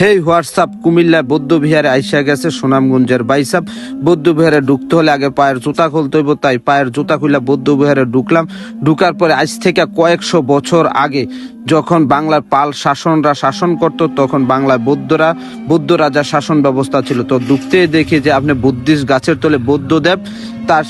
হেই WhatsApp Comilla বৌদ্ধ বিহারে আইসা গেছে সুনামগঞ্জের বাইসাপ। বৌদ্ধ বিহারে ঢুকতে হলে আগে পায়ের জুতা খুলতে হইব, তাই পায়ের জুতা খুলে বৌদ্ধ বিহারে ঢুকলাম। ঢুকার পরে আজ থেকে কয়েকশো বছর আগে যখন বাংলার পাল শাসনরা শাসন করত, তখন বাংলায় বৌদ্ধরা, বৌদ্ধ রাজার শাসন ব্যবস্থা ছিল। তো ঢুকতে দেখি যে আপনি বুদ্ধিস্ট গাছের তলে বৌদ্ধদেব, তার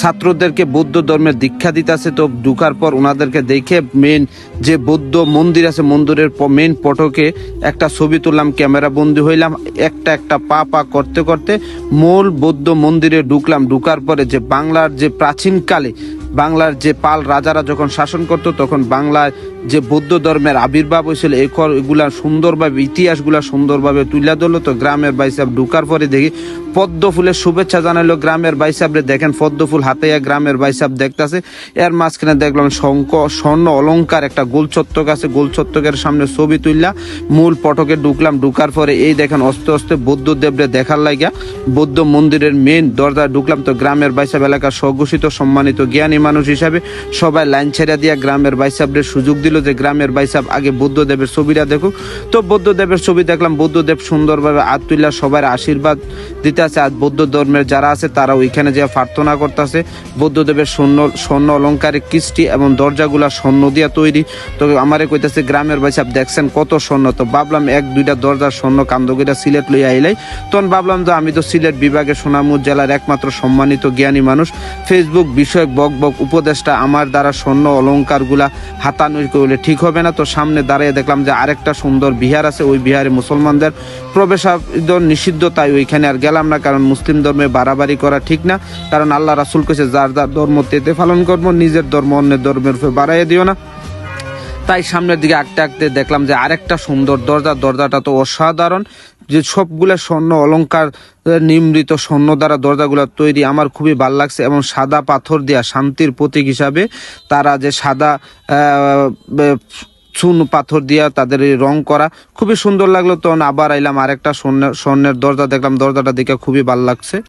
ছাত্রদেরকে বৌদ্ধ ধর্মের দীক্ষা দিতেছে তো ঢুকার পর ওনাদেরকে দেখে মেন যে বৌদ্ধ মন্দির আছে, মন্দিরের মেন পটকে একটা ছবি তুললাম, ক্যামেরা বন্দি হইলাম, একটা একটা পা পা করতে করতে মূল বৌদ্ধ মন্দিরে ঢুকলাম, ঢুকার পরে যে বাংলার যে প্রাচীনকালে, বাংলার যে পাল রাজারা যখন শাসন করত, তখন বাংলায় যে বৌদ্ধ ধর্মের আবির্ভাব হয়েছিল এগুলা সুন্দরভাবে, ইতিহাসগুলা সুন্দরভাবে তুলে ধরলো তো গ্রামের বাইসাব ঢুকার পরে দেখি পদ্ম ফুলের শুভেচ্ছা জানাইলো গ্রামের বাইসাবরে দেখেন পদ্ম ফুল হাতে গ্রামের বাইসাব দেখতাছে। এর মাঝখানে দেখলাম শঙ্ক স্বর্ণ অলংকার একটা গোল ছত্তক আছে। গোল ছত্তকের সামনে ছবি তুললা, মূল পটকে ঢুকলাম। ঢুকার পরে এই দেখেন অস্তে অস্তে বৌদ্ধ দেবরে দেখার লাগিয়া বৌদ্ধ মন্দিরের মেন দরজা ঢুকলাম তো গ্রামের বাইসাব এলাকার স্বঘোষিত সম্মানিত জ্ঞানী মানুষ হিসাবে সবাই লাইন ছেড়ে দিয়া গ্রামের বাইসাবরে সুযোগ দিল। যে গ্রামের বাইসাব আগে বুদ্ধদেবের ছবিটা দেখুক। তো বুদ্ধদেবের ছবি দেখলাম, বুদ্ধদেব সুন্দরভাবে তুললা সবার আশীর্বাদ দিতে আছে, আর বৌদ্ধ ধর্মের যারা আছে, তারা ওইখানে যে প্রার্থনা করতেছে। বুদ্ধদেবের স্বর্ণ স্বর্ণ অলঙ্কারে কৃষ্টি এবং দরজাগুলা স্বর্ণ দিয়া তৈরি। তো আমারে কইতেছে, গ্রামের বাইসাব দেখছেন কত স্বর্ণ? তো ভাবলাম, এক, দুইটা দরজার স্বর্ণ কান্দগিরা সিলেট লইয়া আইলাই। তখন ভাবলাম যে, আমি তো সিলেট বিভাগের সোনামুর জেলার একমাত্র সম্মানিত জ্ঞানী মানুষ। ফেসবুক বিষয়ক বক বক উপদেষ্টা আমার দ্বারা স্বর্ণ অলঙ্কারগুলা হাতানুই করলে ঠিক হবে না। তো সামনে দাঁড়িয়ে দেখলাম যে আরেকটা সুন্দর বিহার আছে। ওই বিহারে মুসলমানদের প্রবেশ নিষিদ্ধ, তাই ওইখানে আর গেলাম না কারণ মুসলিম ধর্মে বাড়াবাড়ি করা ঠিক না। কারণ আল্লাহ রাসুল কেছে যার যার ধর্ম তেতে পালন করব, নিজের ধর্ম অন্যের ধর্মের উপর বাড়াইয়া দিও না। তাই সামনের দিকে আঁকতে আঁকতে দেখলাম যে আরেকটা সুন্দর দরজা। দরজাটা তো অসাধারণ। যে সবগুলা স্বর্ণ অলঙ্কার নিমৃত স্বর্ণ দ্বারা দরজাগুলা তৈরি আমার খুবই ভালো লাগছে এবং সাদা পাথর দেয়া শান্তির প্রতীক হিসাবে তারা যে সাদা চুন পাথর দিয়া তাদের রং করা খুবই সুন্দর লাগল। তখন আবার আইলাম আরেকটা স্বর্ণের স্বর্ণের দরজা দেখলাম। দরজাটা দেখে খুবই ভালো লাগছে।